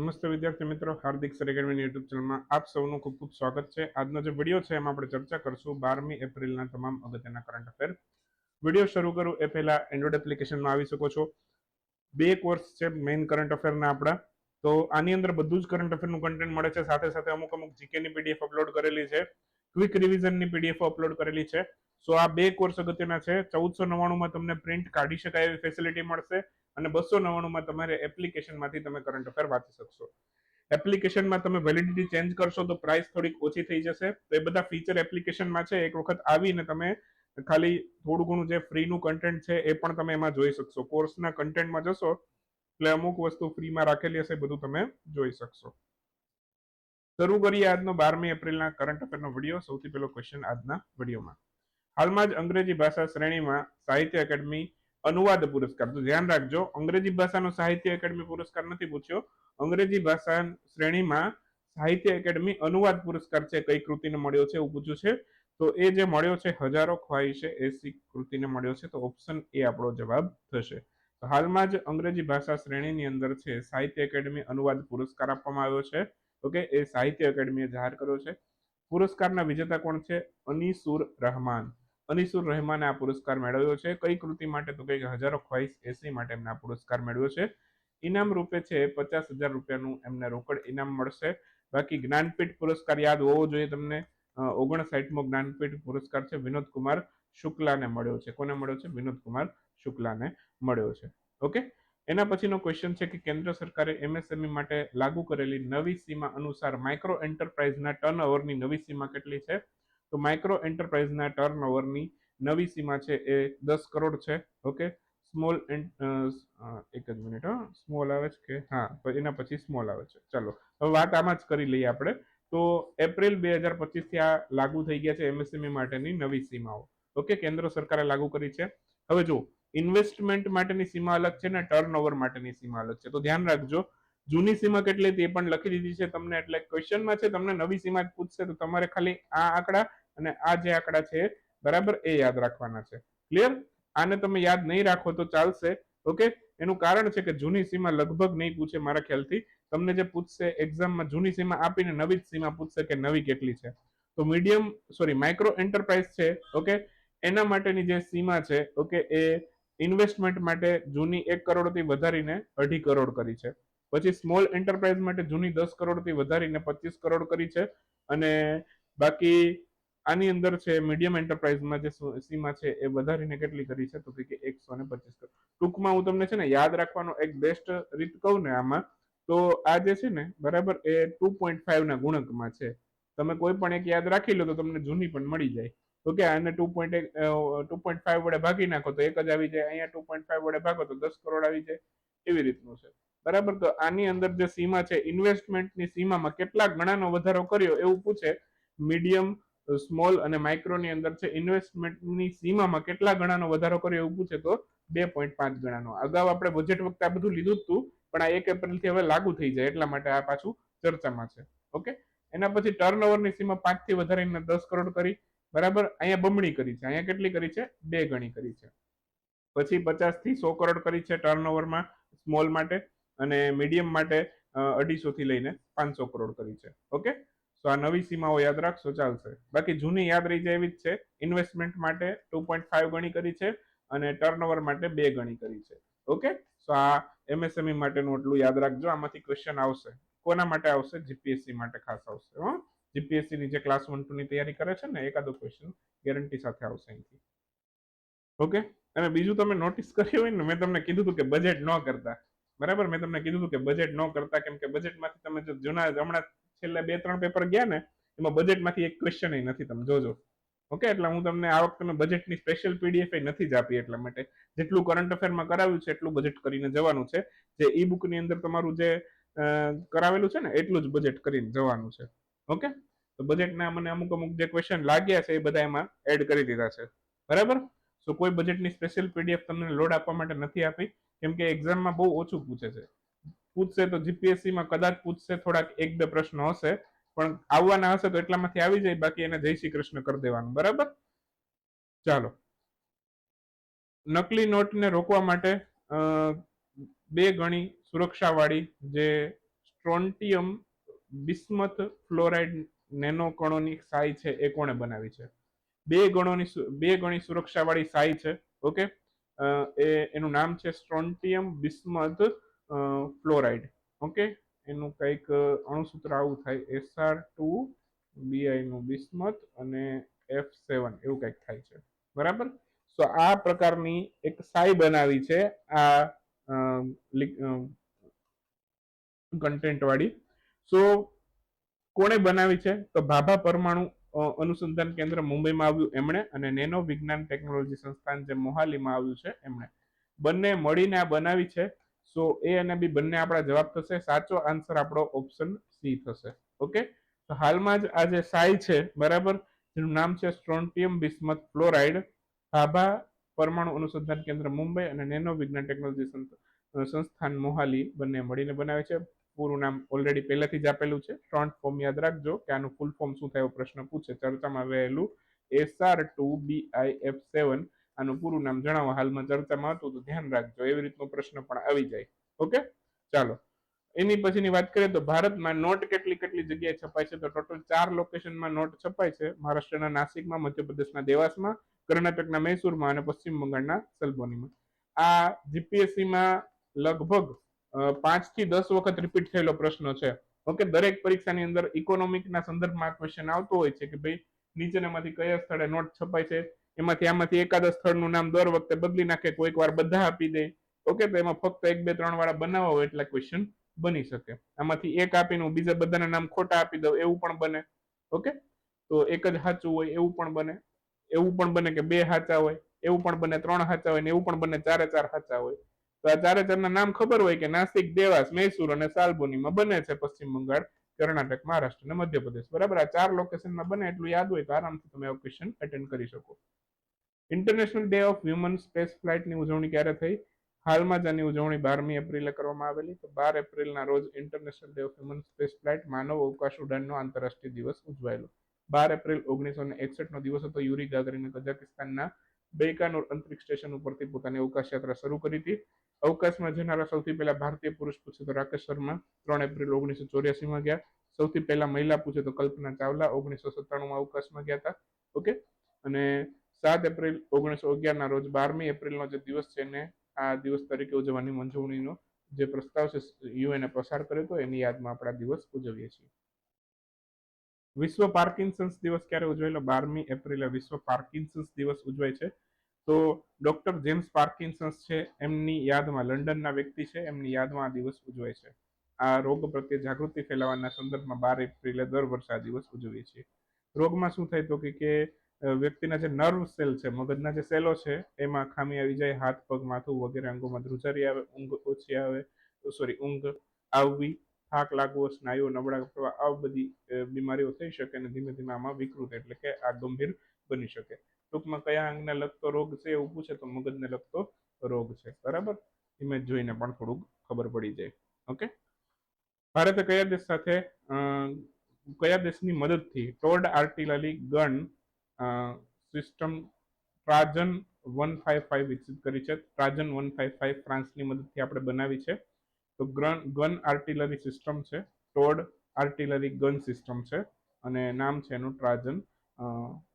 નમસ્તે વિદ્યાર્થી મિત્રો, હાર્દિક સર એકેડમીની યુટ્યુબ ચેનલમાં આપ સૌનું ખૂબ ખૂબ સ્વાગત છે. આજનો જે વીડિયો છે એમાં આપણે ચર્ચા કરશું બારમી એપ્રિલના તમામ અગત્યના કરંટ અફેર વીડિયો શરૂ કરું એ પહેલા એન્ડ્રોઇડ એપ્લિકેશનમાં આવી શકો છો. બે કોર્સ છે મેઇન કરંટ અફેરના આપણા. તો આની અંદર બધું જ કરંટ અફેરનું કન્ટેન્ટ મળે છે. સાથે સાથે અમુક અમુક જીકેની પીડીએફ અપલોડ કરેલી છે. ક્વિક રિવિઝનની પીડીએફ અપલોડ કરેલી છે. સો આ બે કોર્સ અગત્યના છે. ચૌદસો નવ્વાણુંમાં તમને પ્રિન્ટ કાઢી શકાય એવી ફેસિલિટી મળશે. અને બસો નવ્વાણુંમાં તમારે એપ્લિકેશનમાંથી તમે કરંટ અફેર વાંચી શકશો. એપ્લિકેશનમાં તમે વેલિડિટી ચેન્જ કરશો તો પ્રાઇસ થોડીક ઓછી થઈ જશે. તો એ બધા ફીચર એપ્લિકેશનમાં છે, એક વખત આવીને તમે ખાલી થોડું ઘણું જે ફ્રીનું કન્ટેન્ટ છે એ પણ તમે એમાં જોઈ શકશો. કોર્સના કન્ટેન્ટમાં જશો, એટલે અમુક વસ્તુ ફ્રીમાં રાખેલી હશે બધું તમે જોઈ શકશો. શરૂ કરીએ આજનો બારમી એપ્રિલના કરંટ અફેરનો વીડિયો સૌથી પહેલો ક્વેશ્ચન આજના વિડીયોમાં હાલમાં જ અંગ્રેજી ભાષા શ્રેણીમાં સાહિત્ય એકેડમી અનુવાદ પુરસ્કાર. તો ધ્યાન રાખજો, અંગ્રેજી ભાષાનો સાહિત્ય એકેડમી પુરસ્કાર નથી પૂછ્યો. અંગ્રેજી ભાષા શ્રેણીમાં સાહિત્ય એકેડમી અનુવાદ પુરસ્કાર છે, કઈ કૃતિને મળ્યો છે એવું પૂછ્યું છે. તો એ જે મળ્યો છે, હજારો ખ્વાહિશે એસી કૃતિને મળ્યો છે. તો ઓપ્શન એ આપણો જવાબ થશે. તો હાલમાં જ અંગ્રેજી ભાષા શ્રેણીની અંદર છે, સાહિત્ય એકેડમી અનુવાદ પુરસ્કાર આપવામાં આવ્યો છે. ઓકે, એ સાહિત્ય એકેડમીએ જાહેર કર્યો છે. પુરસ્કારના વિજેતા કોણ છે? અનીસુર રહેમાન. અનીસુર રહેમાને આ પુરસ્કાર મેળવ્યો છે. કઈ કૃતિ માટે તો કંઈક હજારો ખ્વાઈસ એસી માટે એમને આ પુરસ્કાર મેળવ્યો છે. ઇનામ રૂપે છે પચાસ હજાર રૂપિયાનું એમને રોકડ ઇનામ મળશે. બાકી જ્ઞાનપીઠ પુરસ્કાર યાદ હોવો જોઈએ તમને. ઓગણસાઠમો જ્ઞાનપીઠ પુરસ્કાર છે. વિનોદ કુમાર શુક્લાને મળ્યો છે. કોને મળ્યો છે? વિનોદ કુમાર શુક્લાને મળ્યો છે. ઓકે? એના પછીનો ક્વેશ્ચન છે કે કેન્દ્ર સરકારે એમએસએમઈ માટે લાગુ કરેલી નવી સીમા અનુસાર માઇક્રો એન્ટરપ્રાઇઝના ટર્ન ઓવરની નવી સીમા કેટલી છે? તો માઇક્રો એન્ટરપ્રાઇઝના ટર્ન ઓવરની નવી સીમા છે એ દસ કરોડ છે ઓકે સ્મોલ એક જ મિનિટ સ્મોલ આવે છે કે? હા એના પછી સ્મોલ આવે છે. ચાલો, હવે વાત આમાં જ કરી લઈએ આપણે. તો એપ્રિલ બે હજાર પચીસથી આ લાગુ થઈ ગયા છે એમએસએમઈ માટેની નવી સીમાઓ ઓકે કેન્દ્ર સરકારે લાગુ કરી છે. હવે જો ઇન્વેસ્ટમેન્ટ માટેની સીમા અલગ છે ને ટર્નઓવર માટેની સીમા અલગ છે. તો ધ્યાન રાખજો, જૂની સીમા કેટલી તે પણ લખી દીધી છે તમને. એટલે ક્વેશ્ચનમાં છે, તમને નવી સીમા પૂછશે તો તમારે ખાલી આ આંકડા અને આ જે આંકડા છે બરાબર એ યાદ રાખવાના છે. ક્લિયર આને તમે યાદ નહીં રાખો તો ચાલશે. ઓકે એનું કારણ છે કે જૂની સીમા લગભગ નહીં પૂછે મારા ખ્યાલથી. તમને જે પૂછશે એક્ઝામમાં જૂની સીમા આપીને નવી જ સીમા પૂછશે કે નવી કેટલી છે. તો મીડિયમ સોરી માઇક્રો એન્ટરપ્રાઇઝ છે. ઓકે એના માટેની જે સીમા છે ઓકે એ ઇન્વેસ્ટમેન્ટ માટે જૂની એક કરોડથી વધારીને અઢી કરોડ કરી છે. પછી સ્મોલ એન્ટરપ્રાઇઝ માટે જૂની દસ કરોડથી વધારીને પચીસ કરોડ કરી છે. અને બાકી આની અંદર છે મીડિયમ એન્ટરપ્રાઇઝમાં જે સીમા છે, એ વધારીને કેટલી કરી છે? તો કે એકસો ને પચીસ ટૂંકમાં હું તમને છે ને યાદ રાખવાનો એક બેસ્ટ રીત કહું ને આમાં, તો આ જે છે ને, બરાબર, એ ટુ પોઈન્ટ ફાઈવ ના ગુણકમાં છે. તમે કોઈ પણ એક યાદ રાખી લો તો તમને જૂની પણ મળી જાય. ઓકે આને ટુ પોઈન્ટ એક ટુ પોઈન્ટ ફાઈવ વડે ભાગી નાખો તો એક જ આવી જાય. અહીંયા ટુ પોઈન્ટ ફાઈવ વડે ભાગો તો દસ કરોડ આવી જાય. એવી રીતનું છે. બરાબર? તો આની અંદર જે સીમા છે ઇન્વેસ્ટમેન્ટની સીમામાં કેટલા ગણાનો વધારો કર્યો એવું પૂછે મીડિયમ સ્મોલ અને માઇક્રોની અંદર છે, ઇન્વેસ્ટમેન્ટની સીમામાં કેટલા ગણાનો વધારો કર્યો એવું પૂછે તો બે પોઈન્ટ પાંચ ગણાનો. અગાઉ આપણે બજેટ વખતે આ બધું લીધું હતું પણ આ એક એપ્રિલથી હવે લાગુ થઈ જાય, એટલા માટે આ પાછું ચર્ચામાં છે. ઓકે? એના પછી ટર્નઓવરની સીમા પાંચથી વધારીને દસ કરોડ કરી, બરાબર? અહીંયા બમણી કરી છે. અહીંયા કેટલી કરી છે? બે ગણી કરી છે. પછી પચાસથી સો કરોડ કરી છે ટર્નઓવરમાં સ્મોલ માટે, અને મીડિયમ માટે અઢીસો થી લઈને પાંચસો કરોડ કરી છે. ઓકે? તો આ નવી સીમાઓ યાદ રાખશો, ચાલશે. બાકી જૂની યાદ રહી જાય એવી જ છે. ઇન્વેસ્ટમેન્ટ માટે ટુ પોઈન્ટ ફાઈવ ગણી કરી છે અને ટર્નઓવર માટે બે ગણી કરી છે. ઓકે તો આ એમએસએમઈ માટેનું એટલું યાદ રાખજો. આમાંથી ક્વેશ્ચન આવશે. કોના માટે આવશે? જીપીએસસી માટે ખાસ આવશે, હો. જીપીએસસી ની જે ક્લાસ વન ટુ ની તૈયારી કરે છે ને, એકાદો ક્વેશ્ચન ગેરંટી સાથે આવશે અહીંથી. ઓકે અને બીજું તમે નોટિસ કર્યું હોય ને, મેં તમને કીધું હતું કે બજેટ ન કરતા. બરાબર? મેં તમને કીધું હતું કે બજેટ ન કરતા, કેમ કે બજેટમાંથી તમે જો જૂના, હમણાં છેલ્લા બે, ત્રણ પેપર ગયા ને, એમાં બજેટમાંથી એક ક્વેશ્ચન નથી. તમે જોજો. ઓકે એટલે હું તમને આ વખતે બજેટની સ્પેશિયલ પીડીએફ નથી જ આપી એટલા માટે. જેટલું કરંટ અફેરમાં કરાવ્યું છે, એટલું બજેટ કરીને જવાનું છે. જે ઈ બુકની અંદર તમારું જે કરાવેલું છે ને, એટલું જ બજેટ કરીને જવાનું છે. ઓકે તો બજેટના મને અમુક અમુક જે ક્વેશ્ચન લાગ્યા છે, એ બધા એમાં એડ કરી દીધા છે. બરાબર? સો કોઈ બજેટની સ્પેશિયલ પીડીએફ તમને લોડ આપવા માટે નથી આપી. કેમ કે એક્ઝામમાં બહુ ઓછું પૂછે છે. પૂછશે તો જીપીએસસીમાં કદાચ પૂછશે, થોડાક એક બે પ્રશ્નો હશે. પણ આવવાના હશે તો એટલામાંથી આવી જાય, બાકી એને જય શ્રી કૃષ્ણ કરી દેવાનું. બરાબર? ચાલો. નકલી નોટને રોકવા માટે બે ગણી સુરક્ષાવાળી જે સ્ટ્રોન્ટિયમ બિસ્મથ ફ્લોરાઇડ નેનો કણોની સાઈ છે, એ કોણે બનાવી છે? બે ગણોની બે ગણી સુરક્ષાવાળી સાઈ છે, ઓકે? એ, એનું નામ છે સ્ટ્રોન્ટિયમ બિસ્મથ ફ્લોરાઇડ ઓકે? એનું કંઈક અણુસૂત્ર આવું થાય. એસઆર ટુ બીઆઈનું બિસ્મત અને એફ સેવન એવું કંઈક થાય છે. બરાબર? સો આ પ્રકારની એક સાઈ બનાવી છે આ કન્ટેન્ટ વાળી. સો કોણે બનાવી છે? તો ભાભા પરમાણુ અનુસંધાન કેન્દ્ર મુંબઈમાં આવ્યું એમણે અને નેનો વિજ્ઞાન ટેકનોલોજી સંસ્થાન જે મોહાલીમાં આવ્યું છે એમણે. બંને મળીને આ બનાવી છે. સો એ અને બી બંને આપણા જવાબ થશે. સાચો આન્સર આપણો ઓપ્શન સી થશે. ઓકે તો હાલમાં જ આ જે સાઈ છે, બરાબર? જેનું નામ છે સ્ટ્રોન્ટિયમ બિસ્મથ ફ્લોરાઇડ ભાભા પરમાણુ અનુસંધાન કેન્દ્ર મુંબઈ અને નેનો વિજ્ઞાન ટેકનોલોજી સંસ્થા- સંસ્થાન મોહાલી બંને મળીને બનાવે છે. પૂરું નામ ઓલરેડી પહેલાથી જ આપેલું છે. સ્ટ્રોન્ટ ફોર્મ યાદ રાખજો કે આનું ફૂલ ફોર્મ શું થાય એવો પ્રશ્ન પૂછે. ચર્ચામાં રહેલું SR two B I F seven આનું પૂરું નામ જણાવો. હાલમાં ચર્ચામાં હતું, તો ધ્યાન રાખજો. એવી રીતનો પ્રશ્ન પણ આવી જાય. ઓકે? ચાલો. એની પછીની વાત કરીએ તો ભારતમાં નોટ કેટલી કેટલી જગ્યાએ છપાય છે? તો ટોટલ ચાર લોકેશનમાં નોટ છપાય છે. મહારાષ્ટ્રના નાસિકમાં, મધ્યપ્રદેશના દેવાસમાં, કર્ણાટકના મૈસૂરમાં અને પશ્ચિમ બંગાળના સલબોનીમાં આ જીપીએસસીમાં લગભગ પાંચથી દસ વખત રિપીટ થયેલો પ્રશ્ન છે. ઓકે? દરેક પરીક્ષાની અંદર ઇકોનોમિકના સંદર્ભમાં ક્વેશ્ચન આવતો હોય છે કે ભાઈ નીચેનામાંથી કયા સ્થળે નોટ છપાય છે? એમાંથી આમાંથી એકાદ સ્થળનું નામ દર વખતે બદલી નાખે કોઈક વાર બધા આપી દે. ઓકે, તો એમાં ફક્ત એક, બે, ત્રણ વાળા બનાવવા હોય એટલા ક્વેશ્ચન બની શકે. આમાંથી એક આપીને હું બીજા બધાના નામ ખોટા આપી દઉં, એવું પણ બને. ઓકે, તો એક જ સાચું હોય એવું પણ બને. એવું પણ બને કે બે સાચા હોય, એવું પણ બને ત્રણ સાચા હોય ને એવું પણ બને ચારે ચાર સાચા હોય. તો આ ચારે ચારના નામ ખબર હોય કે નાસિક, દેવાસ, મૈસુર અને સાલબોનીમાં બને છે પશ્ચિમ બંગાળ. કર્ણાટક, મહારાષ્ટ્ર અને મધ્યપ્રદેશ. બરાબર? આ ચાર લોકેશનમાં બને એટલું યાદ હોય તો આરામથી તમે આ ક્વેશ્ચન અટેન્ડ કરી શકો. International day of human space ફ્લાઇટની ઉજવણી ક્યારે થઈ? હાલમાં જ આની ઉજવણી બારમી એપ્રિલે કરવામાં આવેલી. તો બાર એપ્રિલના રોજ international day of human space flight માનવ અવકાશ ઉડાનનો આંતરરાષ્ટ્રીય દિવસ ઉજવાયેલો. બાર એપ્રિલ ઓગણીસો ને એકસઠનો દિવસ હતો. યુરી ગાગરીને કઝાકિસ્તાનના બૈકાનુર અંતરિક્ષ સ્ટેશન ઉપરથી પોતાની અવકાશ યાત્રા શરૂ કરી હતી. અવકાશમાં જનારા સૌથી પહેલા ભારતીય પુરુષ પૂછે તો રાકેશ શર્મા, ત્રણ એપ્રિલ ઓગણીસો ચોર્યાસીમાં ગયા. સૌથી પહેલા મહિલા પૂછે તો કલ્પના ચાવલા, ઓગણીસો સત્તાણુંમાં અવકાશમાં ગયા હતા. ઓકે? અને સાત એપ્રિલ ઓગણીસો અગિયારના રોજ બારમી એપ્રિલનો જે દિવસ છે એને આ દિવસ તરીકે ઉજવવાની મંજૂરીનો જે પ્રસ્તાવ છે યુએને પસાર કર્યો હતો, એની યાદમાં આપણે દિવસ ઉજવીએ છીએ. વિશ્વ પાર્કિન્સન્સ દિવસ ક્યારે ઉજવાયેલો? બારમી એપ્રિલે વિશ્વ પાર્કિન્સન્સ દિવસ ઉજવાય છે. તો ડોક્ટર જેમ્સ પાર્કિન્સન્સ છે, એમની યાદમાં લંડનના વ્યક્તિ છે, એમની યાદમાં આ દિવસ ઉજવાય છે. આ રોગ પ્રત્યે જાગૃતિ ફેલાવવાના સંદર્ભમાં બાર એપ્રિલે દર વર્ષે આ દિવસ ઉજવીએ છીએ. રોગમાં શું થાય તો કે વ્યક્તિના જે નર્વ સેલ છે, મગજના જે સેલો છે, એમાં ખામી આવી જાય, હાથ પગ, માથું વગેરે અંગોમાં ધ્રુજારી આવે, ઊંઘ ઓછી આવે, સોરી, ઊંઘ આવવી થાક લાગવો, સ્નાયુઓ નબળા પડવા આ બધી બીમારીઓ થઈ શકે અને ધીમે ધીમે આમાં વિકૃત એટલે કે આ ગંભીર બની શકે. ટૂંકમાં કયા અંગને લગતો રોગ છે એવું પૂછે તો મગજને લગતો રોગ છે. બરાબર? ઇમેજ જોઈને પણ થોડુંક ખબર પડી જાય. ઓકે? ભારતે કયા દેશ સાથે કયા દેશની મદદથી ટોર્ડ artillery gun system Trajan one five five વિકસિત કરી છે? ટ્રાજન વન ફાઇવ ફાઇવ ફ્રાન્સની મદદથી આપણે બનાવી છે. તો ગન ગન આર્ટિલરી સિસ્ટમ છે, ટોડ આર્ટિલરી ગન સિસ્ટમ છે, અને નામ છે એનું ટ્રાજન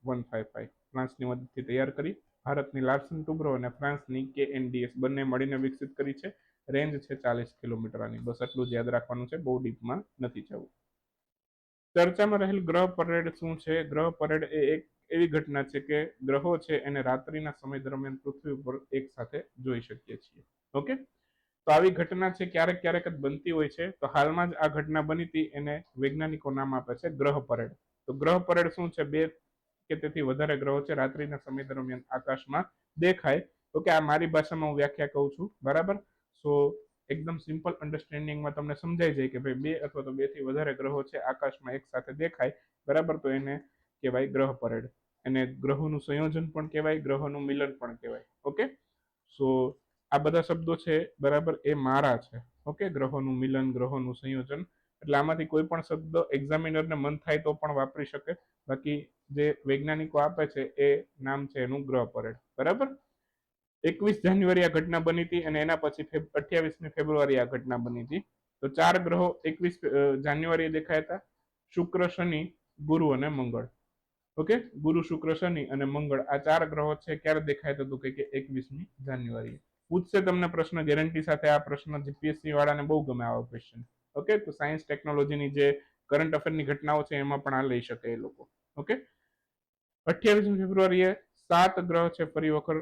વન ફાઇવ ફાઇવ ફ્રાન્સની મદદથી તૈયાર કરી, ભારતની લાર્સન ટુબ્રો અને ફ્રાન્સની કે એનડીએસ બંને મળીને વિકસિત કરી છે. રેન્જ છે ચાલીસ કિલોમીટરની. બસ એટલું જ યાદ રાખવાનું છે, બહુ ડીપમાં નથી જવું. ચર્ચામાં રહેલ ગ્રહ પરેડ શું છે? ગ્રહ પરેડ એ એક એવી ઘટના છે કે ગ્રહો છે એને રાત્રિના સમય દરમિયાન પૃથ્વી ઉપર એક સાથે જોઈ શકીએ છીએ. ઓકે? તો આવી ઘટના છે, ક્યારેક ક્યારેક જ બનતી હોય છે. તો હાલમાં જ આ ઘટના બની હતી, એને વૈજ્ઞાનિકો નામ આપે છે ગ્રહ પરેડ તો ગ્રહ પરેડ શું છે? બે કે તેથી વધારે ગ્રહો છે, રાત્રિના સમય દરમિયાન આકાશમાં દેખાય. તો કે આ મારી ભાષામાં હું વ્યાખ્યા કહું છું, બરાબર? સો, એકદમ સિમ્પલ અન્ડરસ્ટેન્ડિંગમાં તમને સમજાઈ જાય કે ભાઈ બે અથવા તો બેથી વધારે ગ્રહો છે, આકાશમાં એક સાથે દેખાય, બરાબર? તો એને કહેવાય ગ્રહ પરેડ એને ગ્રહોનું સંયોજન પણ કહેવાય, ગ્રહોનું મિલન પણ કહેવાય. ઓકે? સો આ બધા શબ્દો છે, બરાબર, એ મારા છે. ઓકે? ગ્રહોનું મિલન, ગ્રહોનું સંયોજન. એટલે આમાંથી કોઈ પણ શબ્દ એક્ઝામિનરને મન થાય તો પણ વાપરી શકે. બાકી જે વૈજ્ઞાનિકો આપે છે, એ નામ છે એનું ગ્રહ પરેડ. બરાબર? એકવીસ જાન્યુઆરી આ ઘટના બની હતી અને એના પછી અઠ્યાવીસમી ફેબ્રુઆરી આ ઘટના બની હતી. તો ચાર ગ્રહો એકવીસ જાન્યુઆરીએ દેખાયા હતા. શુક્ર, શનિ, ગુરુ અને મંગળ. ઓકે? ગુરુ, શુક્ર, શનિ અને મંગળ આ ચાર ગ્રહો છે. ક્યારે દેખાય તો કે એકવીસમી જાન્યુઆરી પૂછશે તમને પ્રશ્ન ગેરંટી સાથે આ પ્રશ્ન જીપીએસસી વાળાને બહુ ગમે આવા ક્વેશ્ચન ઓકે તો સાયન્સ ટેકનોલોજીની જે કરંટ અફેરની ઘટનાઓ છે, એમાં પણ આ લઈ શકે એ લોકો. ઓકે અઠ્યાવીસમી ફેબ્રુઆરીએ સાત ગ્રહ છે, ફરી વખત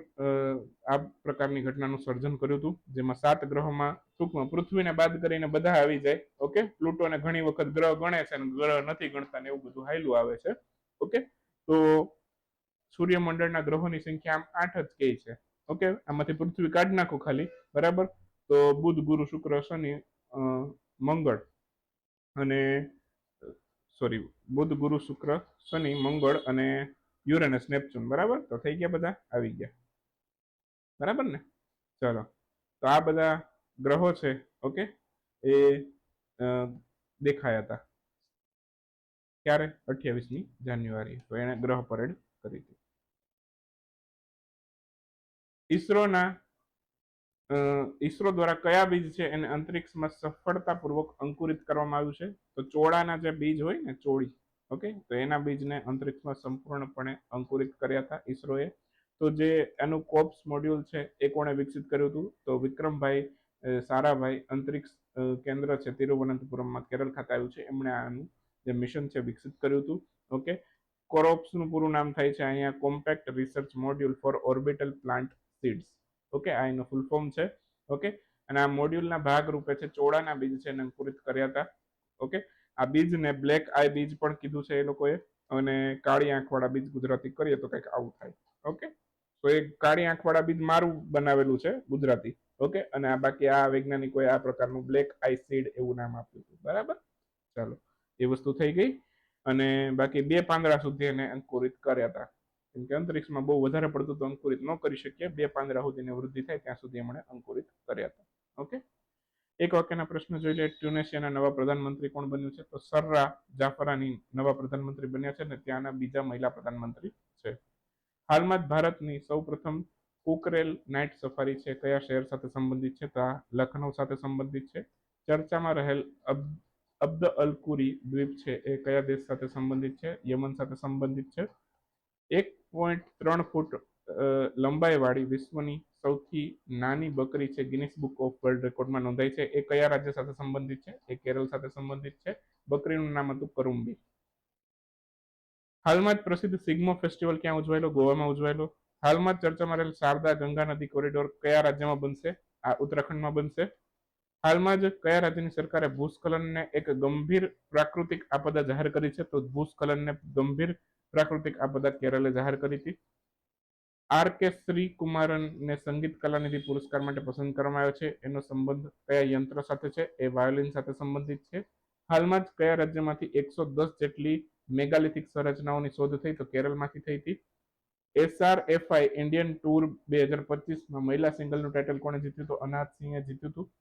આ પ્રકારની ઘટનાનું સર્જન કર્યું હતું, જેમાં સાત ગ્રહોમાં ટૂંકમાં પૃથ્વીને બાદ કરીને બધા આવી જાય. ઓકે પ્લુટોને ઘણી વખત ગ્રહ ગણે છે અને ગ્રહ નથી ગણતા ને એવું બધું હાયલું આવે છે. ઓકે તો સૂર્યમંડળના ગ્રહોની સંખ્યા આમ આઠ જ કહે છે. ઓકે, આમાંથી પૃથ્વી કાઢી નાખો ખાલી, બરાબર? તો બુધ, ગુરુ, શુક્ર, શનિ મંગળ અને, સોરી, બુધ, ગુરુ, શુક્ર, શનિ, મંગળ અને યુરેનસ નેપચ્યુન બરાબર? તો થઈ ગયા બધા? આવી ગયા. બરાબર ને? ચલો. તો આ બધા ગ્રહો છે, ઓકે? એ દેખાયા હતા. ક્યારે? અઠ્યાવીસમી જાન્યુઆરી. તો એણે ગ્રહ પરેડ કરી હતી ઈસરોના ઈસરો દ્વારા કયા બીજ છે એને અંતરિક્ષમાં સફળતાપૂર્વક અંકુરિત કરવામાં આવ્યું છે? તો ચોળાના જે બીજ હોય ને, ચોળી, ઓકે? તો એના બીજને અંતરિક્ષમાં સંપૂર્ણપણે અંકુરિત કર્યા હતા ઇસરોએ તો જે એનું કોપ્સ મોડ્યુલ છે એ કોણે વિકસિત કર્યું હતું? તો વિક્રમભાઈ સારાભાઈ અંતરિક્ષ કેન્દ્ર છે, તિરુવનંતપુરમમાં કેરળ ખાતે આવ્યું છે. એમણે આનું જે મિશન છે વિકસિત કર્યું હતું, ઓકે? કોરોપ્સનું પૂરું નામ થાય છે અહીંયા compact research module for orbital plant seeds okay આ એનું ફૂલ ફોર્મ છે. ઓકે અને આ મોડ્યુલના ભાગ રૂપે છે, ચોળાના બીજ છે, એને અંકુરિત કર્યા હતા. ઓકે આ બીજને બ્લેક આઈ બીજ પણ કીધું છે એ લોકોએ. અને કાળી આંખવાળા બીજ ગુજરાતી કરીએ તો કંઈક આવું થાય. ઓકે તો એ કાળી આંખવાળા બીજ મારું બનાવેલું છે ગુજરાતી. ઓકે અને આ બાકી આ વૈજ્ઞાનિકોએ આ પ્રકારનું બ્લેક આઈ સીડ એવું નામ આપ્યું હતું. બરાબર? ચાલો, એ વસ્તુ થઈ ગઈ. અને બાકી બે પાંદડા સુધી એને અંકુરિત કર્યા હતા. કેમ કે અંતરિક્ષમાં બહુ વધારે પડતું તો અંકુરિત ન કરી શકીએ. બે પાંદડા સુધીની વૃદ્ધિ થાય, ત્યાં સુધી એમણે અંકુરિત કર્યા હતા. ઓકે? એક વાક્યના પ્રશ્ન જોઈ લે, ટ્યુનેશિયાના નવા પ્રધાનમંત્રી કોણ બન્યું છે? તો સર્રા જાફરાની નવા પ્રધાનમંત્રી બન્યા છે અને ત્યાંના બીજા મહિલા પ્રધાનમંત્રી છે. હાલમાં જ ભારતની સૌ પ્રથમ કુકરેલ નાઇટ સફારી છે. કયા શહેર સાથે સંબંધિત છે? તો લખનૌ સાથે સંબંધિત છે. ચર્ચામાં રહેલ અબ્દ અલકુરી દ્વીપ છે એ કયા દેશ સાથે સંબંધિત છે? યમન સાથે સંબંધિત છે. એક પોઈન્ટ ત્રણ ફૂટ લંબાઈવાળી વિશ્વની સૌથી નાની બકરી છે ગિનિસ બુક ઓફ વર્લ્ડ રેકોર્ડમાં નોંધાઈ છે. એ કયા રાજ્ય સાથે સંબંધિત છે? એ કેરળ સાથે સંબંધિત છે. બકરીનું નામ હતું કરુંબી. હાલમાં જ પ્રસિદ્ધ સિગ્મો ફેસ્ટિવલ ક્યાં ઉજવાયેલો? ગોવામાં ઉજવાયેલો. હાલમાં જ ચર્ચામાં રહેલ શારદા ગંગા નદી કોરિડોર કયા રાજ્યમાં બનશે? આ ઉત્તરાખંડમાં બનશે. હાલમાં જ કયા રાજ્યની સરકારે ભૂસ્ખલનને એક ગંભીર પ્રાકૃતિક આપદા જાહેર કરી છે? તો ભૂસ્ખલનને ગંભીર પ્રાકૃતિક આપદા કેરલે જાહેર કરી હતી. આર કે શ્રી કુમારનને સંગીત કલાનિધિ પુરસ્કાર માટે પસંદ કરવામાં આવ્યો છે. એનો સંબંધ કયા યંત્ર સાથે છે? એ વાયોલિન સાથે સંબંધિત છે. હાલમાં જ કયા રાજ્યમાંથી એકસો દસ જેટલી મેગાલિથિક સંરચનાઓની શોધ થઈ તો કેરળમાંથી થઈ હતી. એસઆર એફઆઈ ઇન્ડિયન ટૂર બે હજાર પચીસમાં મહિલા સિંગલનું ટાઇટલ કોણે જીત્યું હતું અનાથ સિંહે જીત્યું હતું.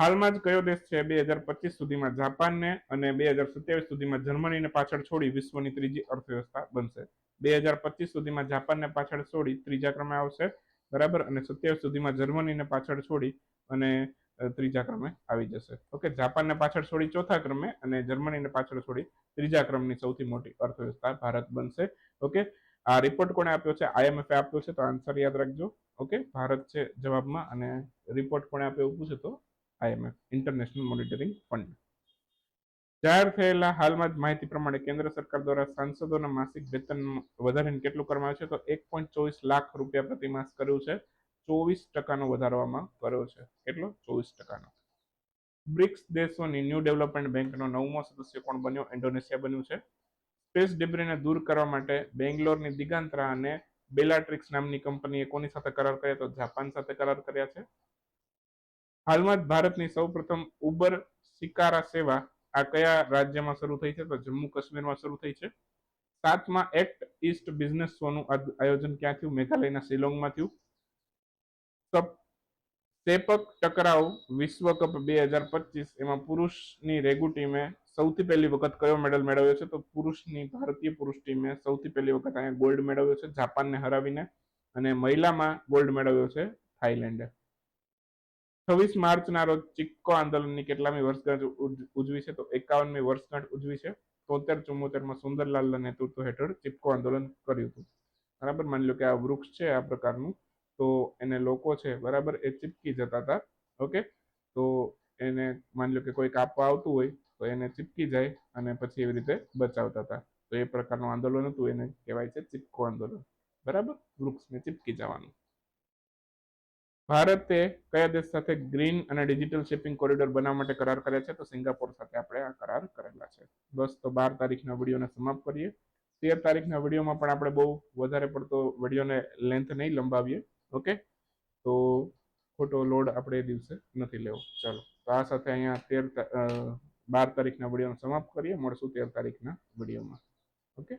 હાલમાં જ કયો દેશ છે બે હજાર પચીસ સુધીમાં? જાપાનને અને બે હજાર સત્યાવીસ સુધીમાં જર્મનીને પાછળ છોડી વિશ્વની ત્રીજી અર્થવ્યવસ્થા બનશે. બે હજાર પચીસ સુધીમાં જાપાનને પાછળ છોડી ત્રીજા ક્રમે આવશે, બરાબર? અને સત્યાવીસ સુધીમાં જર્મનીને પાછળ છોડી અને ત્રીજા ક્રમે આવી જશે. ઓકે, જાપાનને પાછળ છોડી ચોથા ક્રમે અને જર્મનીને પાછળ છોડી ત્રીજા ક્રમની સૌથી મોટી અર્થવ્યવસ્થા ભારત બનશે. ઓકે, આ રિપોર્ટ કોણે આપ્યો છે? આઈએમએફે આપ્યો છે, તો આન્સર યાદ રાખજો. ઓકે, ભારત છે જવાબમાં અને રિપોર્ટ કોણે આપ્યો? પૂછે તો આઈએમએફ ઇન્ટરનેશનલ મોનિટરિંગ ફંડ જાહેર થયેલા હાલમાં જ માહિતી પ્રમાણે કેન્દ્ર સરકાર દ્વારા સાંસદોના માસિક વેતન વધારીને કેટલું કરવામાં આવ્યું છે? તો એક પોઈન્ટ ચોવીસ લાખ રૂપિયા પ્રતિમાસ કર્યું છે. ચોવીસ ટકાનો વધારવામાં કર્યો છે. કેટલો? ચોવીસ ટકાનો. બ્રિક્સ દેશોની ન્યૂ ડેવલપમેન્ટ બેંકનો નવમો સદસ્ય કોણ બન્યો? ઇન્ડોનેશિયા બન્યું છે. સ્પેસ ડિબ્રીને દૂર કરવા માટે બેંગ્લોરની દિગાંતરા અને બેલાટ્રિક્સ નામની કંપનીએ કોની સાથે કરાર કર્યા? તો જાપાન સાથે કરાર કર્યા છે. હાલમાં જ ભારતની સૌપ્રથમ ઉબર શિકારા સેવા આ કયા રાજ્યમાં શરૂ થઈ છે? તો જમ્મુ કાશ્મીરમાં શરૂ થઈ છે. સાતમા એક્ટ ઈસ્ટ બિઝનેસ શોનું આયોજન ક્યાં થયું? મેઘાલયના શિલોંગમાં થયું. સેપક ટકરાવ વિશ્વ કપ બે હજાર પચીસ. એમાં પુરુષની રેગુ ટીમે સૌથી પહેલી વખત કયો મેડલ મેળવ્યો છે? તો પુરુષની ભારતીય પુરુષ ટીમે સૌથી પહેલી વખત અહીંયા ગોલ્ડ મેળવ્યો છે, જાપાનને હરાવીને. અને મહિલામાં ગોલ્ડ મેળવ્યો છે થાઈલેન્ડે છવ્વીસ માર્ચના રોજ ચિપકો આંદોલનની કેટલામી વર્ષગાંઠ ઉજ- ઉજવી છે તો એકાવનમી વર્ષગાંઠ ઉજવી છે. તોતેર ચુમ્મોતેરમાં સુંદરલાલના નેતૃત્વ હેઠળ ચિપકો આંદોલન કર્યું હતું. બરાબર? માની લો કે આ વૃક્ષ છે આ પ્રકારનું. તો એને લોકો છે, બરાબર, એ ચીપકી જતા હતા. ઓકે? તો એને માની લો કે કોઈ કાપવા આવતું હોય, તો એને ચીપકી જાય અને પછી એવી રીતે બચાવતા હતા. તો એ પ્રકારનું આંદોલન હતું, એને કહેવાય છે ચીપકો આંદોલન. બરાબર? વૃક્ષને ચીપકી જવાનું. ભારતે કયા દેશ સાથે ગ્રીન અને ડિજિટલ શિપિંગ કોરિડોર બનાવવા માટે કરાર કર્યા છે? તો સિંગાપોર સાથે આપણે આ કરાર કરેલા છે. બસ, તો બાર તારીખના વિડીયોને સમાપ્ત કરીએ. તેર તારીખના વિડીયોમાં પણ આપણે બહુ વધારે પડતો વિડીયોને લેન્થ નહીં લંબાવીએ ઓકે તો ખોટો લોડ આપણે એ દિવસે નથી લેવો. ચાલો, તો આ સાથે અહીંયા તેર બાર તારીખના વિડીયોને સમાપ્ત કરીએ. મળશું તેર તારીખના વિડીયોમાં ઓકે